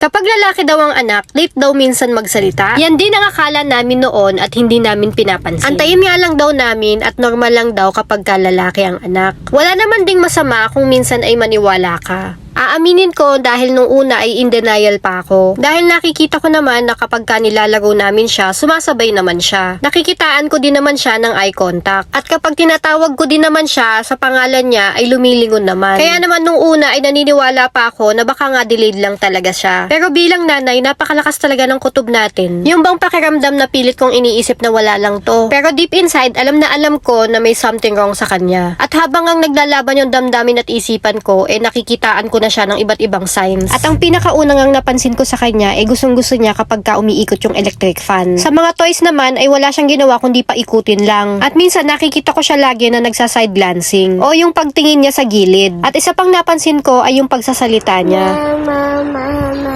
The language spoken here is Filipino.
Kapag lalaki daw ang anak, late daw minsan magsalita. Yan din ang akala namin noon at hindi namin pinapansin. Antayin nga lang daw namin at normal lang daw kapag ka lalaki ang anak. Wala naman ding masama kung minsan ay maniwala ka. Aaminin ko dahil nung una ay in denial pa ako. Dahil nakikita ko naman na kapag ka nilalaro namin siya, sumasabay naman siya. Nakikitaan ko din naman siya ng eye contact. At kapag tinatawag ko din naman siya sa pangalan niya ay lumilingon naman. Kaya naman nung una ay naniniwala pa ako na baka nga delayed lang talaga siya. Pero bilang nanay, napakalakas talaga ng kutob natin. Yung bang pakiramdam na pilit kong iniisip na wala lang to. Pero deep inside, alam na alam ko na may something wrong sa kanya. At habang ang naglalaban yung damdamin at isipan ko, eh nakikitaan ko na siya ng iba't ibang signs. At ang pinakaunang ang napansin ko sa kanya, eh gustong gusto niya kapag ka umiikot yung electric fan. Sa mga toys naman, ay wala siyang ginawa kundi pa ikutin lang. At minsan nakikita ko siya lagi na nagsa-side glancing. O yung pagtingin niya sa gilid. At isa pang napansin ko ay yung pagsasalita niya. Mama, mama.